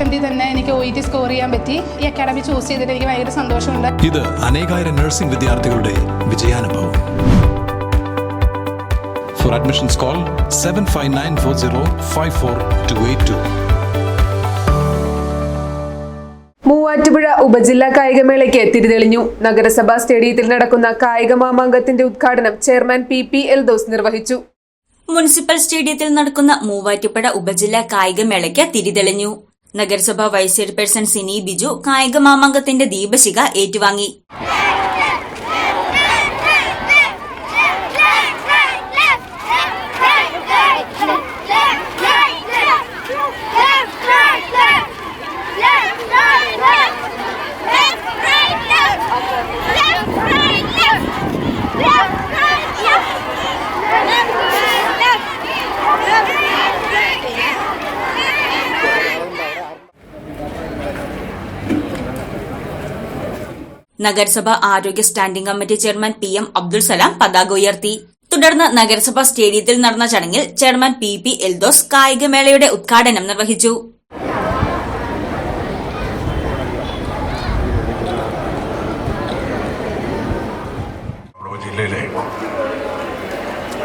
അറ്റംപ്റ്റിൽ തന്നെ എനിക്ക് O E T score ചെയ്യാൻ പറ്റി. ഈ അക്കാഡമി ചൂസ് ചെയ്തിട്ട് എനിക്ക് ഭയങ്കര സന്തോഷമുണ്ട്. ഇത് അനേകായിരം നഴ്സിംഗ് വിദ്യാർത്ഥികളുടെ വിജയാനുഭവം. For admissions call seven five nine four zero five four two eight two Muvattupuzha ഉപജില്ലാ കായികമേളയ്ക്ക് തിരിതെളിഞ്ഞു. നഗരസഭാ സ്റ്റേഡിയത്തിൽ നടക്കുന്ന കായിക മാമാങ്കത്തിന്റെ ഉദ്ഘാടനം chairman P P L those നിർവഹിച്ചു. മുനിസിപ്പൽ സ്റ്റേഡിയത്തിൽ നടക്കുന്ന മൂവാറ്റുപുഴ ഉപജില്ലാ കായികമേളയ്ക്ക് തിരിതെളിഞ്ഞു. നഗരസഭാ വൈസ് ചെയർപേഴ്സൺ സിനി ബിജു കായിക മാമാങ്കത്തിന്റെ ദീപശിഖ ഏറ്റുവാങ്ങി. നഗരസഭ ആരോഗ്യ standing committee chairman P M Abdul Salam പതാക ഉയർത്തി. തുടർന്ന് നഗരസഭാ സ്റ്റേഡിയത്തിൽ നടന്ന ചടങ്ങിൽ ചെയർമാൻ പി പി എൽദോസ് കായികമേളയുടെ ഉദ്ഘാടനം നിർവഹിച്ചു. ജില്ലയിലെ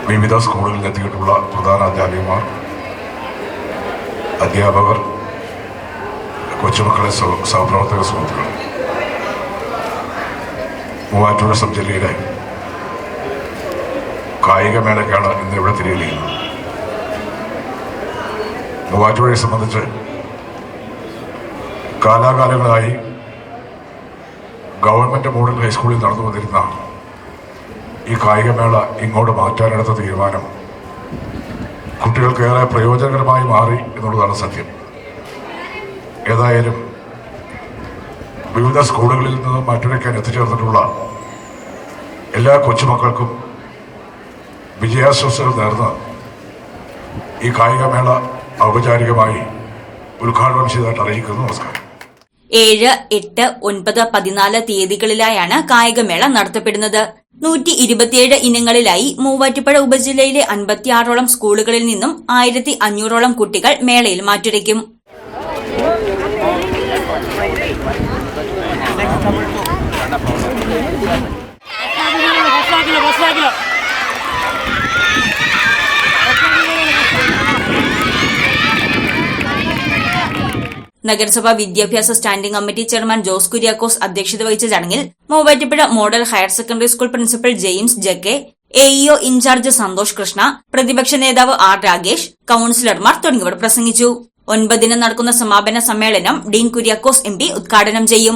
വിവിധ സ്കൂളുകളിൽ എത്തിയിട്ടുള്ള പ്രധാന അധ്യാപികമാർ അധ്യാപകർ കൊച്ചുമക്കളെ സഹ- സഹപ്രവർത്തക സുഹൃത്തുക്കൾ മൂവാറ്റുപുഴ സബ് ജില്ലയിലെ കായികമേളയ്ക്കാണ് ഇന്ന് ഇവിടെ തിരികെയുന്നത് മൂവാറ്റുപുഴയെ സംബന്ധിച്ച് കാലാകാലങ്ങളായി ഗവൺമെന്റ് മോഡൽ ഹൈസ്കൂളിൽ നടന്നു വന്നിരുന്ന ഈ കായികമേള ഇങ്ങോട്ട് മാറ്റാനെടുത്ത തീരുമാനം കുട്ടികൾക്കേറെ പ്രയോജനകരമായി മാറി എന്നുള്ളതാണ് സത്യം. ഏതായാലും വിവിധ സ്കൂളുകളിൽ നിന്ന് മാറ്റുരയ്ക്കാൻ എത്തിച്ചേർന്നിട്ടുള്ള എല്ലാ കൊച്ചുമക്കൾക്കും വിജയാശംസകൾ നേർന്ന് ഈ കായികമേള ഔപചാരികമായി ഉദ്ഘാടനം ചെയ്തതായിട്ട് അറിയിക്കുന്നു. നമസ്കാരം. ഏഴ് എട്ട് ഒൻപത് പതിനാല് തീയതികളിലായാണ് കായികമേള നടത്തപ്പെടുന്നത്. നൂറ്റി ഇരുപത്തിയേഴ് ഇനങ്ങളിലായി മൂവാറ്റുപുഴ ഉപജില്ലയിലെ അൻപത്തിയാറോളം സ്കൂളുകളിൽ നിന്നും ആയിരത്തി അഞ്ഞൂറോളം കുട്ടികൾ മേളയിൽ മാറ്റുരയ്ക്കും നഗരസഭാ വിദ്യാഭ്യാസ standing committee chairman Jose Kuriakose അധ്യക്ഷത വഹിച്ച ചടങ്ങിൽ Muvattupuzha model higher secondary school principal James ജക്കെ AEO in charge Santhosh Krishna പ്രതിപക്ഷ നേതാവ് ആർ രാഗേഷ് കൌൺസിലർമാർ തുടങ്ങിയവർ പ്രസംഗിച്ചു. ഒൻപതിന് നടക്കുന്ന സമാപന സമ്മേളനം ഡീൻ കുര്യാക്കോസ് എം ഉദ്ഘാടനം ചെയ്യും.